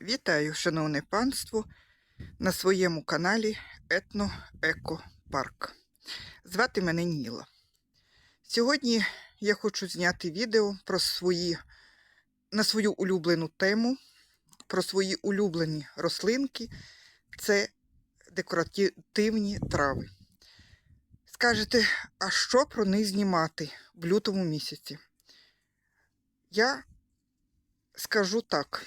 Вітаю, шановне панство, на своєму каналі Етно Еко Парк. Звати мене Ніла. Сьогодні я хочу зняти відео про свої, на свою улюблену тему, про свої улюблені рослинки. Це декоративні трави. Скажете, а що про них знімати в лютому місяці? Я скажу так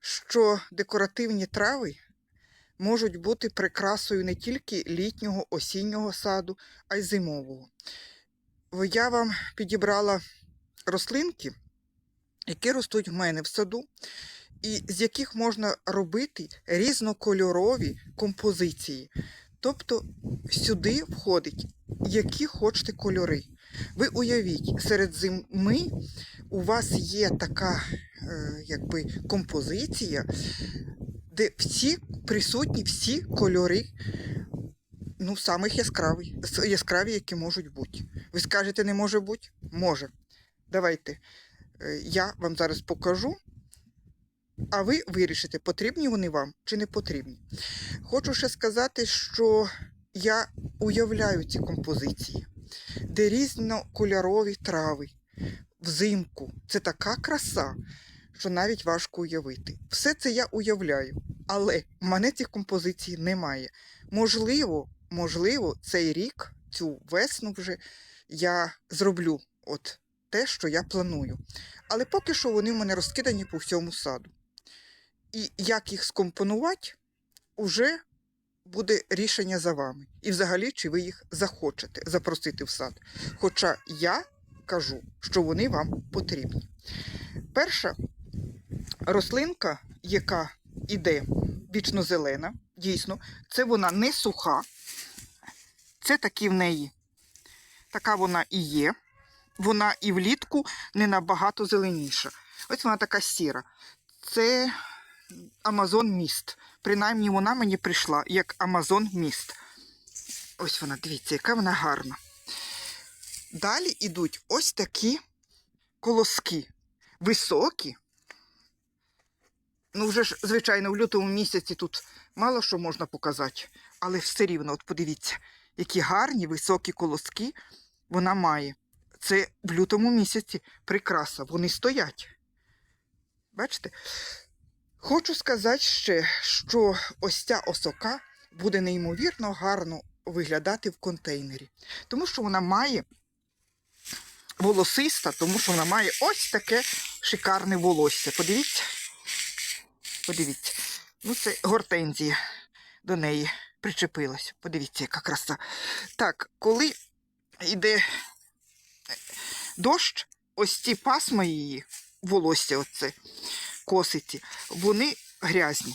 що декоративні трави можуть бути прикрасою не тільки літнього, осіннього саду, а й зимового. Я вам підібрала рослинки, які ростуть в мене в саду, і з яких можна робити різнокольорові композиції. Тобто сюди входить, які хочете кольори. Ви уявіть, серед зими у вас є така е, якби, композиція, де всі присутні всі кольори, ну, самих яскраві, яскраві, які можуть бути. Ви скажете, не може бути? Може. Давайте. е, Я вам зараз покажу, а ви вирішите, потрібні вони вам чи не потрібні. Хочу ще сказати, що я уявляю ці композиції, де різнокольорові трави взимку. Це така краса, що навіть важко уявити. Все це я уявляю, але в мене цих композицій немає. Можливо, можливо, цей рік, цю весну вже я зроблю от те, що я планую. Але поки що вони в мене розкидані по всьому саду. І як їх скомпонувати, уже буде рішення за вами. І взагалі, чи ви їх захочете запросити в сад. Хоча я кажу, що вони вам потрібні. Перша рослинка, яка іде вічно зелена, дійсно, це вона не суха. Це такі в неї. Така вона і є. Вона і влітку не набагато зеленіша. Ось вона така сіра. Це Амазон міст. Принаймні вона мені прийшла як Амазон міст. Ось вона, дивіться, яка вона гарна. Далі йдуть ось такі колоски. Високі. Ну, вже ж, звичайно, в лютому місяці тут мало що можна показати, але все рівно, от подивіться, які гарні високі колоски вона має. Це в лютому місяці прикраса. Вони стоять. Бачите? Хочу сказати ще, що ось ця осока буде неймовірно гарно виглядати в контейнері, тому що вона має волосиста, тому що вона має ось таке шикарне волосся. Подивіться. Подивіться. Ну, це гортензія до неї причепилась. Подивіться, яка краса. Так, коли йде дощ, ось ці пасма її, волосся, оце, косиці, вони грязні.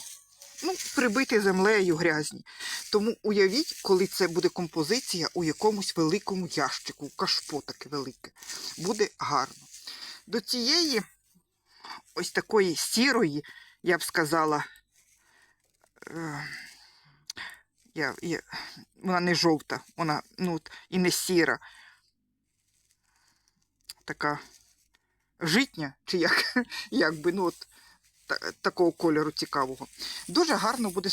Ну, прибиті землею грязні. Тому уявіть, коли це буде композиція у якомусь великому ящику, кашпо таке велике. Буде гарно. До цієї ось такої сірої, я б сказала, е, я, я, вона не жовта, вона ну, і не сіра. Така житня, чи як, як би, ну от такого кольору цікавого. Дуже гарно буде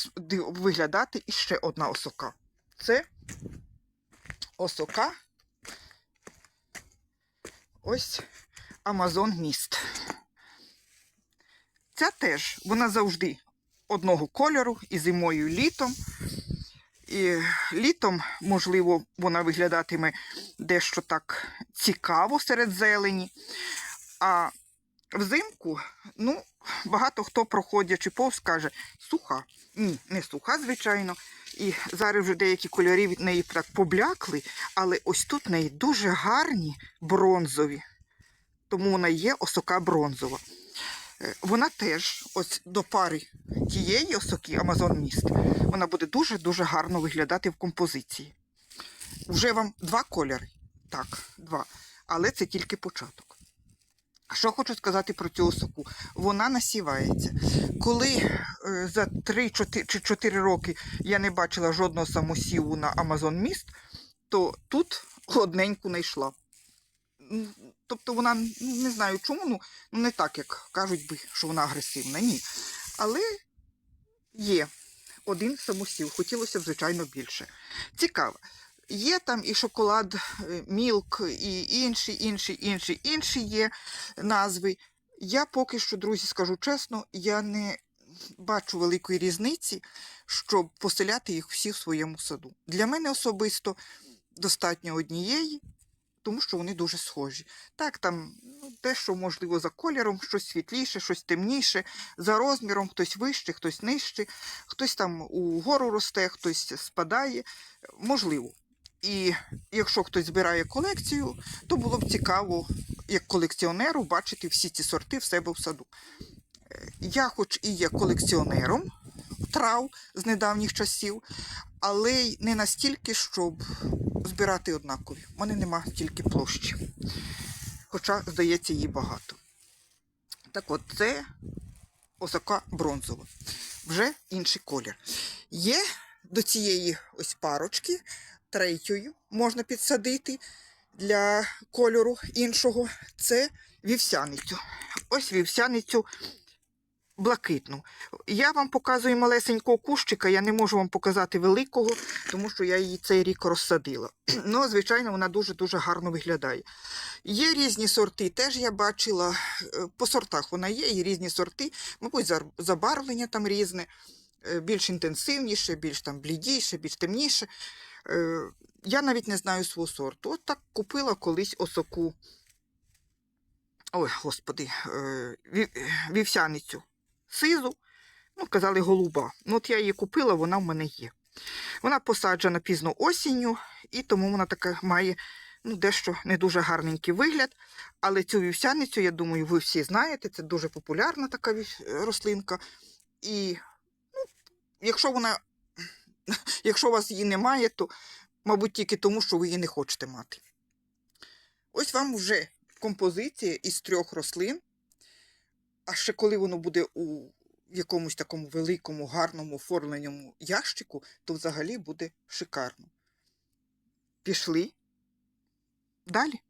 виглядати і ще одна осока. Це осока. Ось Амазон міст. Ця теж, вона завжди одного кольору і зимою, і літом. І літом, можливо, вона виглядатиме дещо так цікаво серед зелені. А взимку, ну, багато хто проходячи повз каже, суха. Ні, не суха, звичайно. І зараз вже деякі кольори від неї так поблякли, але ось тут в неї дуже гарні бронзові. Тому вона є осока бронзова. Е, Вона теж, ось до пари тієї осоки Амазон міст, вона буде дуже-дуже гарно виглядати в композиції. Вже вам два кольори. Так, два. Але це тільки початок. Що хочу сказати про цю осоку? Вона насівається. Коли е, за 3 4, чи 4 роки я не бачила жодного самосіву на Амазон міст, то тут одненьку. М, Тобто вона не знаю чому, ну, ну не так, як кажуть би, що вона агресивна. Ні. Але є один самосів. Хотілося б, звичайно, більше. Цікаво. Є там і шоколад, е, мілк, і інші, інші, інші, інші є назви. Я поки що, друзі, скажу чесно, я не бачу великої різниці, щоб поселяти їх всі в своєму саду. Для мене особисто достатньо однієї, тому що вони дуже схожі. Так, там ну, дещо, можливо, за кольором, щось світліше, щось темніше, за розміром, хтось вище, хтось нижче, хтось там угору росте, хтось спадає. Можливо. І якщо хтось збирає колекцію, то було б цікаво, як колекціонеру, бачити всі ці сорти в себе в саду. Е, Я, хоч і є колекціонером трав з недавніх часів, але й не настільки, щоб збирати однакові. У мене нема тільки площі. Хоча, здається, її багато. Так от, це осока бронзова. Вже інший колір. Є до цієї ось парочки третьою можна підсадити для кольору іншого. Це вівсяницю. Ось вівсяницю блакитну. Я вам показую малесенького кущика, я не можу вам показати великого, тому що я її цей рік розсадила. Ну, звичайно, вона дуже-дуже гарно виглядає. Є різні сорти, теж я бачила, е, по сортах вона є, і різні сорти, мабуть, забарвлення там різне, е, більш інтенсивніше, більш там блідіше, більш темніше. Е, Я навіть не знаю свого сорту. От так купила колись осоку. Ой, господи, е, вівсяницю сизу, ну, казали голуба. Ну, от я її купила, вона в мене є. Вона посаджена пізно осінню, і тому вона така має ну, дещо не дуже гарненький вигляд. Але цю вівсяницю, я думаю, ви всі знаєте, це дуже популярна така рослинка. І ну, якщо вона, якщо у вас її немає, то, мабуть, тільки тому, що ви її не хочете мати. Ось вам вже композиція із трьох рослин. А ще коли воно буде у якомусь такому великому, гарному оформленому ящику, то взагалі буде шикарно. Пішли далі.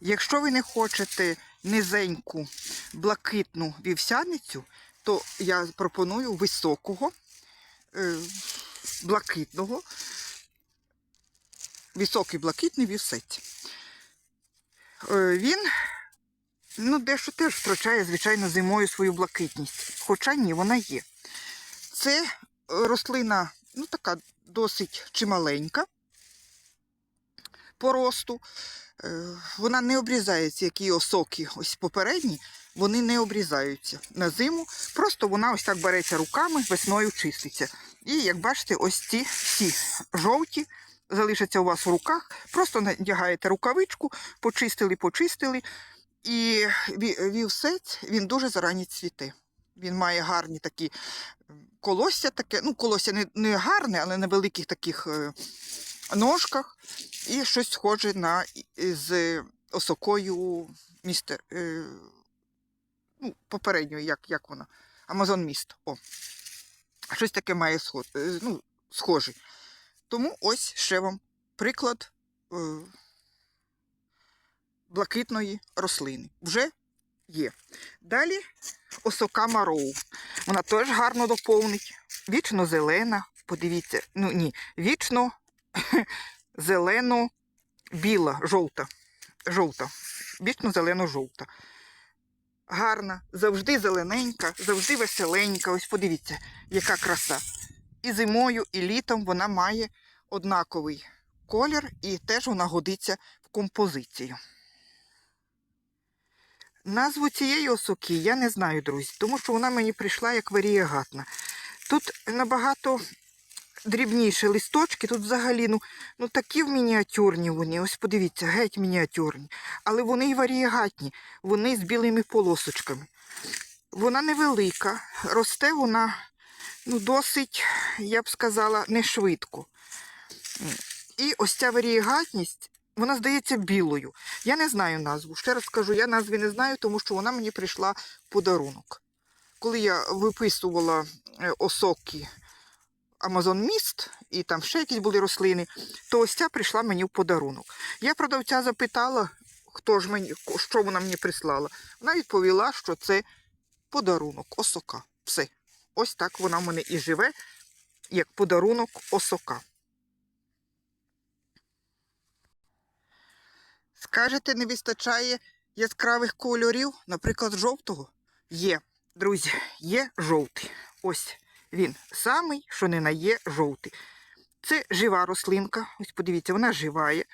Якщо ви не хочете низеньку блакитну вівсяницю, то я пропоную високого, блакитного, високий блакитний вівсець. Е, Він ну, дещо теж втрачає, звичайно, зимою свою блакитність. Хоча ні, вона є. Це е, рослина, ну, така досить чималенька по росту. Е, Вона не обрізається, як і осоки, ось попередні, вони не обрізаються на зиму. Просто вона ось так береться руками, весною чиститься. І як бачите, ось ці всі жовті залишаться у вас в руках. Просто надягаєте рукавичку, почистили, почистили. І вівсець він дуже зарані цвіте. Він має гарні такі колосся, таке, ну, колосся не, не гарне, але на великих таких е, ножках. І щось схоже на з осокою містер, е, ну, попередньої, як, як вона? Амазон місто. О. Щось таке має сход, е, ну, схожий. Тому ось ще вам приклад. Е, блакитної рослини. Вже є. Далі осока мароу. Вона теж гарно доповнить. Вічно зелена. Подивіться, ну ні, вічно зелено біла, жовта. Жовта. Вічно зелено-жовта. Гарна, завжди зелененька, завжди веселенька. Ось подивіться, яка краса. І зимою, і літом вона має однаковий колір, і теж вона годиться в композицію. Назву цієї осоки я не знаю, друзі, тому що вона мені прийшла як варієгатна. Тут набагато дрібніші листочки, тут взагалі ну, ну такі в мініатюрні вони. Ось подивіться, геть мініатюрні. Але вони і варієгатні, вони з білими полосочками. Вона невелика, росте вона ну, досить, я б сказала, не швидко. І ось ця варієгатність, вона здається білою. Я не знаю назву. Ще раз скажу, я назви не знаю, тому що вона мені прийшла в подарунок. Коли я виписувала е, осоки Амазон Міст, і там ще якісь були рослини, то ось ця прийшла мені в подарунок. Я продавця запитала, хто ж мені, що вона мені прислала. Вона відповіла, що це подарунок, осока. Все. Ось так вона в мене і живе, як подарунок осока. Скажете, не вистачає яскравих кольорів, наприклад, жовтого? Є, друзі, є жовтий. Ось він самий, що не на є жовтий. Це жива рослинка. Ось подивіться, вона живає.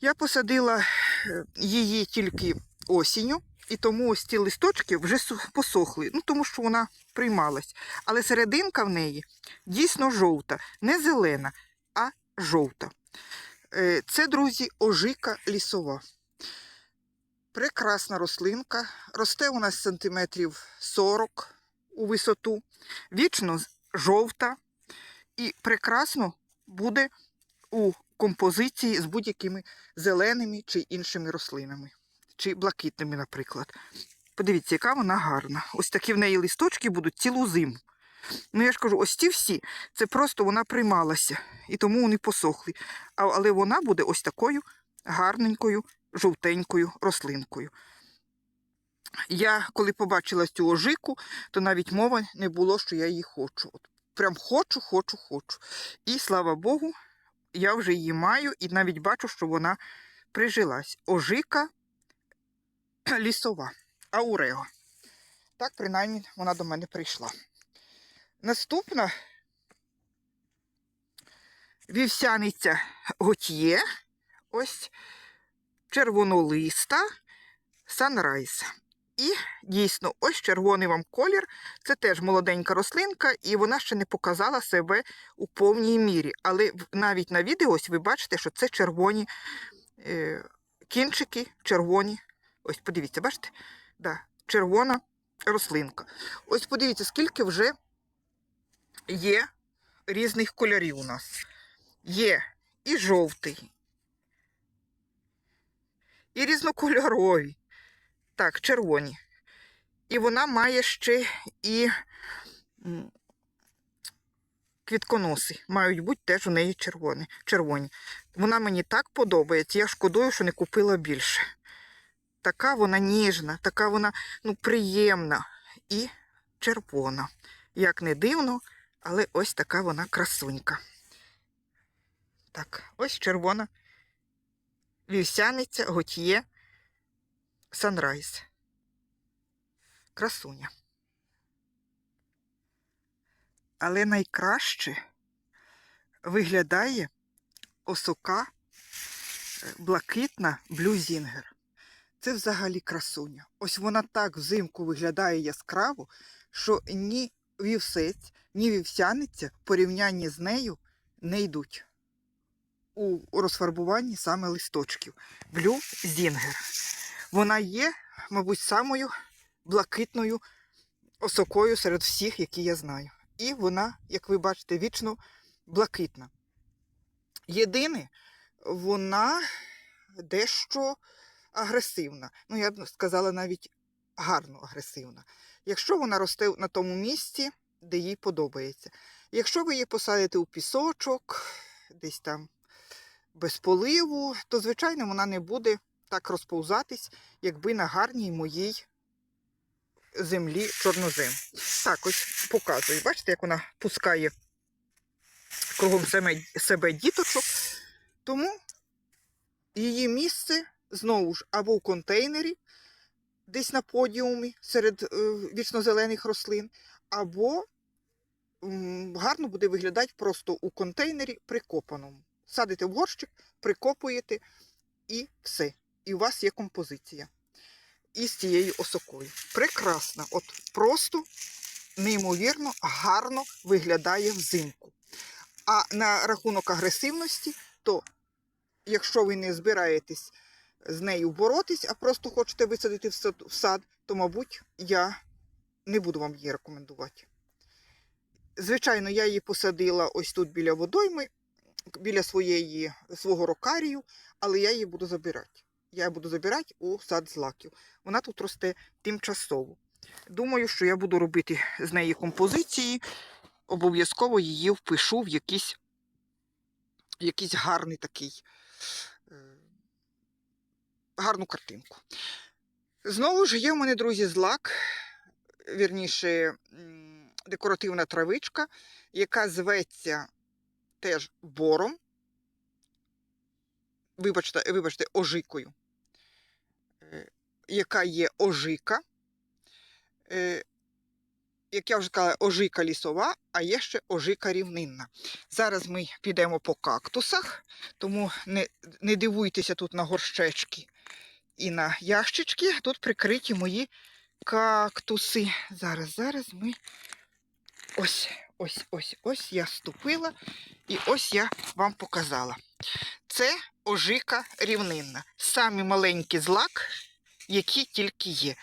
Я посадила е, її тільки осінню, і тому ось ці листочки вже посохли, ну тому що вона приймалась. Але серединка в неї дійсно жовта, не зелена, а жовта. Е, Це, друзі, ожика лісова. Прекрасна рослинка. Росте у нас сантиметрів 40 у висоту, вічно жовта і прекрасно буде у композиції з будь-якими зеленими чи іншими рослинами, чи блакитними, наприклад. Подивіться, яка вона гарна. Ось такі в неї листочки будуть цілу зиму. Ну, я ж кажу, ось ці всі, це просто вона приймалася, і тому вони посохли. Але вона буде ось такою гарненькою, жовтенькою рослинкою. Я, коли побачила цю ожику, то навіть мови не було, що я її хочу. От прям хочу, хочу, хочу. І слава Богу, я вже її маю і навіть бачу, що вона прижилась. Ожика лісова, аурео. Так, принаймні, вона до мене прийшла. Наступна вівсяниця готьє. Ось червонолиста Sunrise. І дійсно, ось червоний вам колір. Це теж молоденька рослинка, і вона ще не показала себе у повній мірі. Але навіть на відео ось ви бачите, що це червоні е, кінчики, червоні. Ось подивіться, бачите? Да, червона рослинка. Ось подивіться, скільки вже є різних кольорів у нас. Є і жовтий, і різнокольорові. Так, червоні. І вона має ще і квітконоси. Мають бути теж у неї червоні. червоні. Вона мені так подобається. Я шкодую, що не купила більше. Така вона ніжна, така вона ну, приємна і червона. Як не дивно, але ось така вона красунька. Так, ось червона вівсяниця, готьє, санрайз. Красуня. Але найкраще виглядає осока е, блакитна блюзінгер. Це взагалі красуня. Ось вона так взимку виглядає яскраво, що ні вівсець, ні вівсяниця в порівнянні з нею не йдуть у розфарбуванні саме листочків. Блю Зінгер. Вона є, мабуть, самою блакитною осокою серед всіх, які я знаю. І вона, як ви бачите, вічно блакитна. Єдине, вона дещо агресивна. Ну, я б сказала навіть гарно агресивна. Якщо вона росте на тому місці, де їй подобається. Якщо ви її посадите у пісочок, десь там без поливу, то, звичайно, вона не буде так розповзатись, якби на гарній моїй землі чорнозем. Так, ось показую. Бачите, як вона пускає кругом себе, діточок. Тому її місце знову ж або в контейнері, десь на подіумі серед е, вічнозелених рослин, або гарно буде виглядати просто у контейнері прикопаному. Садите в горщик, прикопуєте і все. І у вас є композиція із цією осокою. Прекрасна, от просто неймовірно гарно виглядає взимку. А на рахунок агресивності, то якщо ви не збираєтесь з нею боротись, а просто хочете висадити в сад, то, мабуть, я не буду вам її рекомендувати. Звичайно, я її посадила ось тут біля водойми, біля своєї, свого рокарію, але я її буду забирати. Я буду забирати у сад злаків. Вона тут росте тимчасово. Думаю, що я буду робити з неї композиції. Обов'язково її впишу в якийсь, якийсь гарний такий, е, гарну картинку. Знову ж є в мене, друзі, злак вірніше, декоративна травичка, яка зветься теж бором. Вибачте, вибачте, ожикою, яка є ожика. Е, Як я вже сказала, ожика лісова, а є ще ожика рівнинна. Зараз ми підемо по кактусах, тому не, не дивуйтеся тут на горщечки і на ящички. Тут прикриті мої кактуси. Зараз, зараз ми ось, ось, ось, ось я ступила і ось я вам показала. Це ожика рівнинна. Самі маленький злак, які тільки є.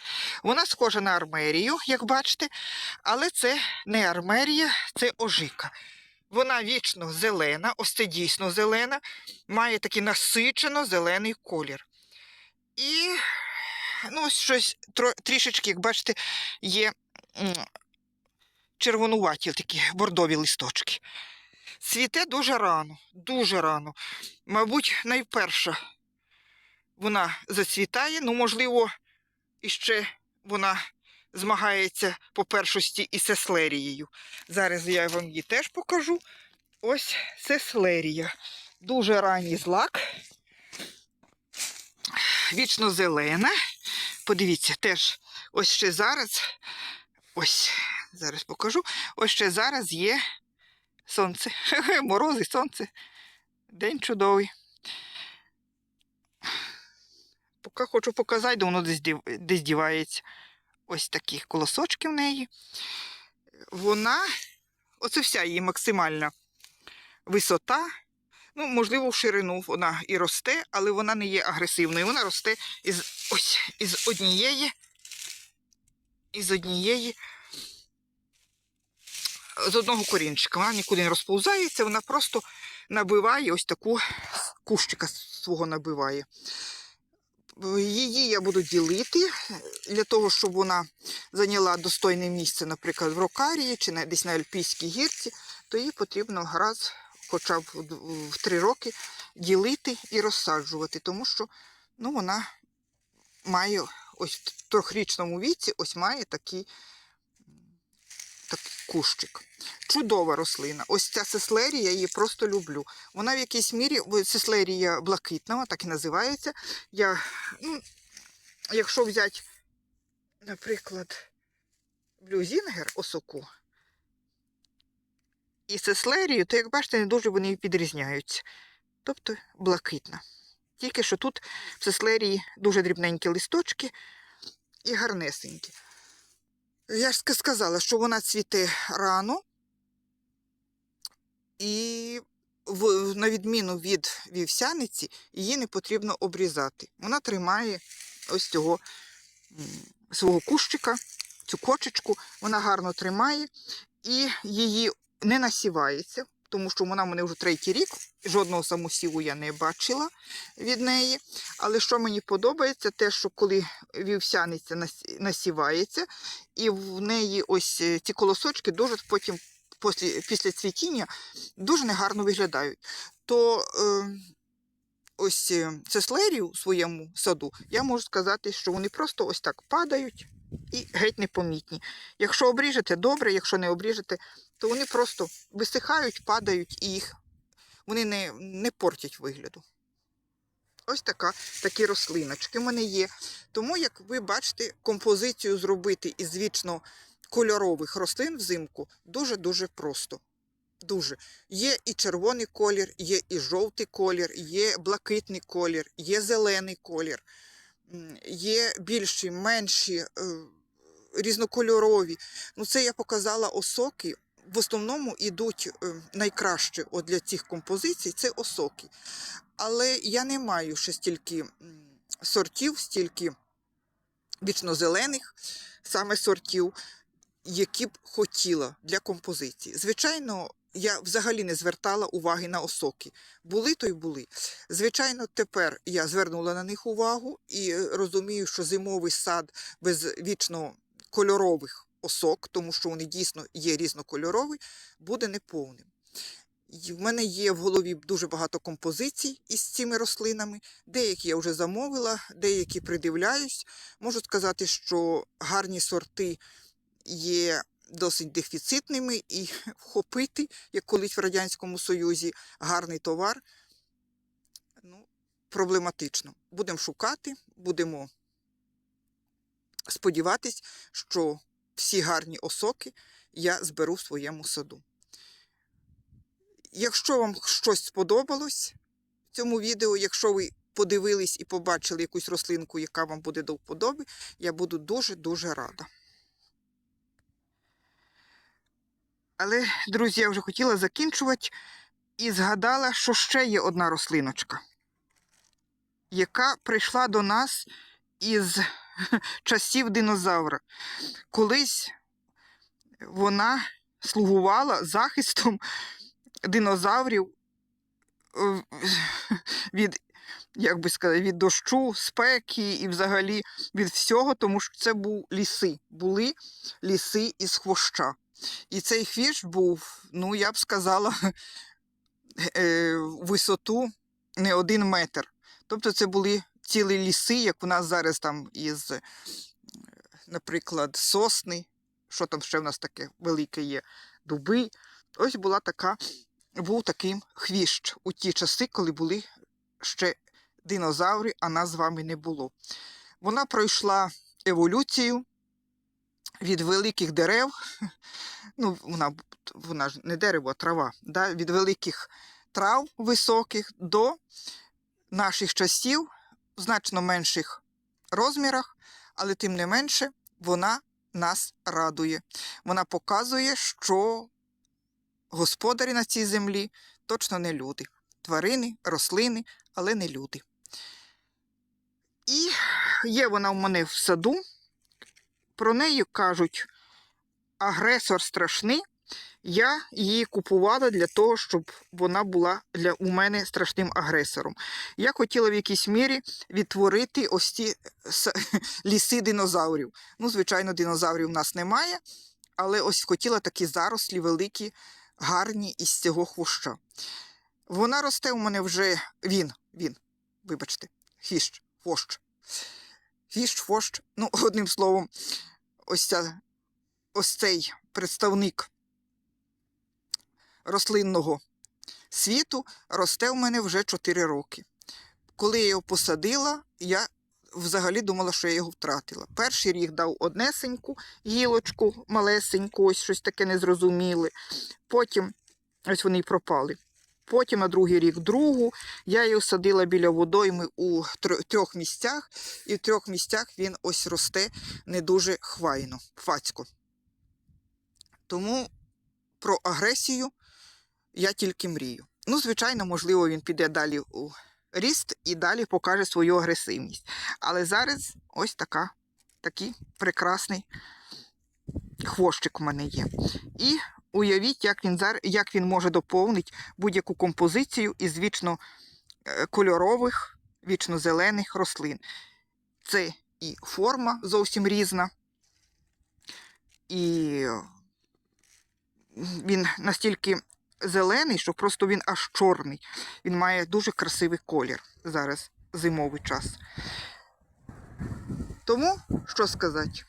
Вона схожа на армерію, як бачите, але це не армерія, це ожика. Вона вічно зелена, ось це дійсно зелена, має такий насичено зелений колір. І ну, ось щось трішечки, як бачите, є червонуваті такі бордові листочки. Цвіте дуже рано, дуже рано. Мабуть, найперша вона зацвітає, ну, можливо, іще вона змагається по першості із сеслерією. Зараз я вам її теж покажу. Ось сеслерія. Дуже ранній злак. Вічно зелена. Подивіться, теж ось ще зараз. Ось, зараз покажу. Ось ще зараз є сонце. Морози, сонце. День чудовий. Поки хочу показати, де воно десь, дів... десь дівається. Ось такі колосочки в неї. Вона, оце вся її максимальна висота. Ну, можливо, в ширину вона і росте, але вона не є агресивною. Вона росте із ось із однієї, із однієї, з одного корінчика. Вона нікуди не розповзається, вона просто набиває ось таку кущика свого набиває. Її я буду ділити для того, щоб вона зайняла достойне місце, наприклад, в Рокарії чи десь на Альпійській гірці, то її потрібно раз, хоча б в- три роки, ділити і розсаджувати, тому що ну, вона має ось в трьохрічному віці, ось має такий, такий кущик. Чудова рослина. Ось ця сеслерія, я її просто люблю. Вона в якійсь мірі, сеслерія блакитного, так і називається. Я, ну, якщо взяти, наприклад, блюзінгер осоку і сеслерію, то, як бачите, не дуже вони відрізняються. Тобто блакитна. Тільки що тут в сеслерії дуже дрібненькі листочки і гарнесенькі. Я ж сказала, що вона цвіте рано, і в, на відміну від вівсяниці, її не потрібно обрізати. Вона тримає ось цього свого кущика, цю кочечку, вона гарно тримає і її не насівається, тому що вона мене вже третій рік, жодного самосіву я не бачила від неї. Але що мені подобається, те, що коли вівсяниця насівається, і в неї ось е, ці колосочки дуже потім після, цвітіння дуже негарно виглядають. То е, ось е, цеслерію у своєму саду я можу сказати, що вони просто ось так падають і геть непомітні. Якщо обріжете, добре, якщо не обріжете, то вони просто висихають, падають і їх вони не, не портять вигляду. Ось така, такі рослиночки в мене є. Тому, як ви бачите, композицію зробити із вічно кольорових рослин взимку дуже-дуже просто. Дуже. Є і червоний колір, є і жовтий колір, є блакитний колір, є зелений колір, є більші, менші, е, різнокольорові. Ну, це я показала осоки. В основному йдуть е, найкраще от для цих композицій це осоки. Але я не маю ще стільки сортів, стільки вічнозелених саме сортів, які б хотіла для композиції. Звичайно, я взагалі не звертала уваги на осоки. Були то й були. Звичайно, тепер я звернула на них увагу і е, розумію, що зимовий сад без вічно кольорових осок, тому що вони дійсно є різнокольорові, буде неповним. В мене є в голові дуже багато композицій із цими рослинами. Деякі я вже замовила, деякі придивляюсь. Можу сказати, що гарні сорти є досить дефіцитними і вхопити, як колись в Радянському Союзі, гарний товар ну, проблематично. Будемо шукати, будемо сподіватись, що всі гарні осоки я зберу в своєму саду. Якщо вам щось сподобалось в цьому відео, якщо ви подивились і побачили якусь рослинку, яка вам буде до вподоби, я буду дуже-дуже рада. Але, друзі, я вже хотіла закінчувати і згадала, що ще є одна рослиночка, яка прийшла до нас із часів динозавра. Колись вона слугувала захистом динозаврів е, від, як би сказати, від дощу, спеки і взагалі від всього, тому що це був ліси, були ліси із хвоща. І цей хвіст був, ну, я б сказала, е, висоту не один метр. Тобто це були цілі ліси, як у нас зараз там із, е, наприклад, сосни, що там ще в нас таке велике є, дуби. Ось була така, був такий хвіщ у ті часи, коли були ще динозаври, а нас з вами не було. Вона пройшла еволюцію від великих дерев, ну, вона, вона ж не дерево, а трава, да, від великих трав високих до наших часів в значно менших розмірах, але тим не менше вона нас радує. Вона показує, що господарі на цій землі точно не люди. Тварини, рослини, але не люди. І є вона в мене в саду. Про неї кажуть агресор страшний. Я її купувала для того, щоб вона була для у мене страшним агресором. Я хотіла в якійсь мірі відтворити ось ці ліси динозаврів. Ну, звичайно, динозаврів в нас немає, але ось хотіла такі зарослі великі, гарні із цього хвоща. Вона росте у мене вже він, він, вибачте, хвіщ, хвощ. Хвіщ, хвощ, ну, одним словом, ось, ця, ось цей представник рослинного світу росте в мене вже 4 роки. Коли я його посадила, я взагалі думала, що я його втратила. Перший рік дав однесеньку гілочку, малесеньку, ось щось таке незрозуміле. Потім ось вони й пропали. Потім на другий рік другу. Я її садила біля водойми у трьох місцях, і в трьох місцях він ось росте не дуже хвайно, фацько. Тому про агресію я тільки мрію. Ну, звичайно, можливо, він піде далі у ріст і далі покаже свою агресивність. Але зараз ось така, такий прекрасний хвощик у мене є. І уявіть, як він, зар... як він може доповнити будь-яку композицію із вічно е, кольорових, вічно зелених рослин. Це і форма зовсім різна, і він настільки зелений, що просто він аж чорний. Він має дуже красивий колір зараз, зимовий час. Тому, що сказати?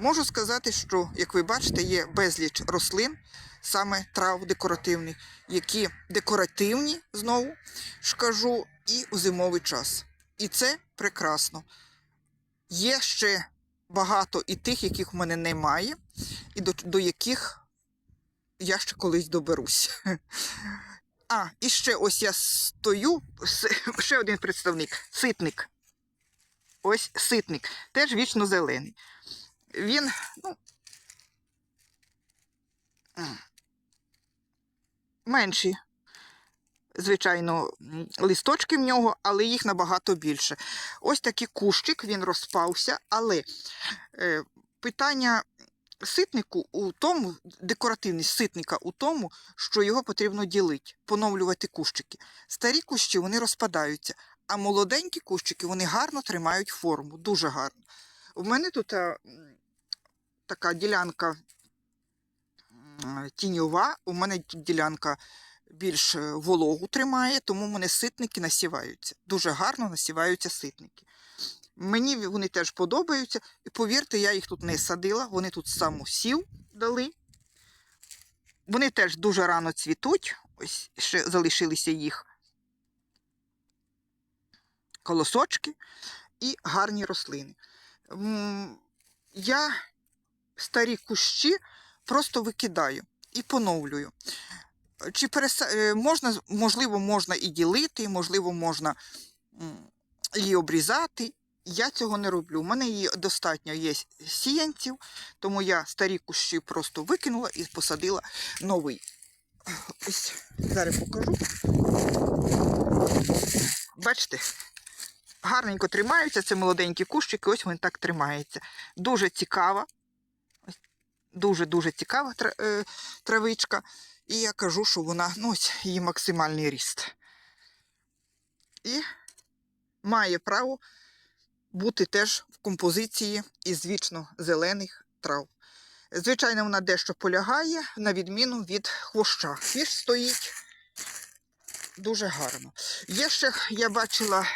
Можу сказати, що, як ви бачите, є безліч рослин, саме трав декоративних, які декоративні, знову ж кажу, і у зимовий час. І це прекрасно. Є ще багато і тих, яких в мене немає, і до, до яких я ще колись доберусь. А, і ще ось я стою, ще один представник ситник. Ось ситник, теж вічно зелений. Він, ну, менші, звичайно, листочки в нього, але їх набагато більше. Ось такий кущик, він розпався, але е, питання ситнику у тому, декоративність ситника у тому, що його потрібно ділити, поновлювати кущики. Старі кущі вони розпадаються, а молоденькі кущики вони гарно тримають форму, дуже гарно. У мене тут така ділянка тіньова, у мене ділянка більш е, вологу тримає, тому в мене ситники насіваються. Дуже гарно насіваються ситники. Мені вони теж подобаються. І повірте, я їх тут не садила, вони тут самосів дали. Вони теж дуже рано цвітуть. Ось ще залишилися їх колосочки і гарні рослини. Я старі кущі просто викидаю і поновлюю. Чи переса... е, можна, можливо, можна і ділити, можливо, можна її обрізати. Я цього не роблю. У мене її достатньо є сіянців, тому я старі кущі просто викинула і посадила новий. Ось зараз покажу. Бачите, гарненько тримаються. Це молоденькі кущики, ось вони так тримаються. Дуже цікава. Дуже-дуже цікава е, травичка. І я кажу, що вона, ну, її максимальний ріст. І має право бути теж в композиції із вічно зелених трав. Звичайно, вона дещо полягає, на відміну від хвоща. Хвіш стоїть дуже гарно. Є ще, я бачила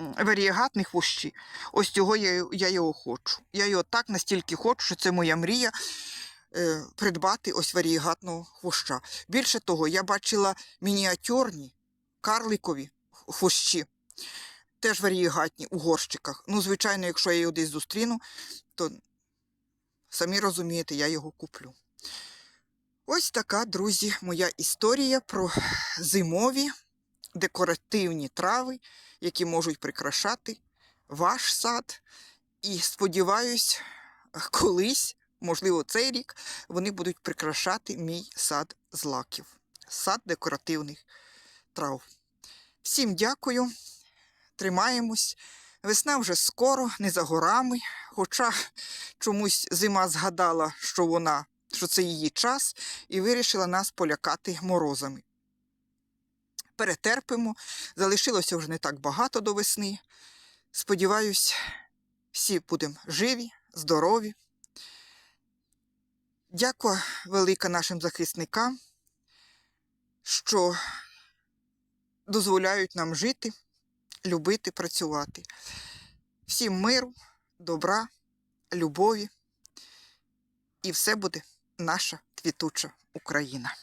м, варієгатні хвощі. Ось цього я, я його хочу. Я його так настільки хочу, що це моя мрія е, придбати ось варієгатного хвоща. Більше того, я бачила мініатюрні карликові хвощі, теж варієгатні у горщиках. Ну, звичайно, якщо я його десь зустріну, то самі розумієте, я його куплю. Ось така, друзі, моя історія про зимові декоративні трави, які можуть прикрашати ваш сад. І сподіваюсь, колись, можливо, цей рік, вони будуть прикрашати мій сад злаків, сад декоративних трав. Всім дякую, тримаємось. Весна вже скоро, не за горами, хоча чомусь зима згадала, що вона, що це її час, і вирішила нас полякати морозами. Перетерпимо, залишилося вже не так багато до весни. Сподіваюсь, всі будемо живі, здорові. Дякую велика нашим захисникам, що дозволяють нам жити, любити, працювати. Всім миру, добра, любові. І все буде наша квітуча Україна.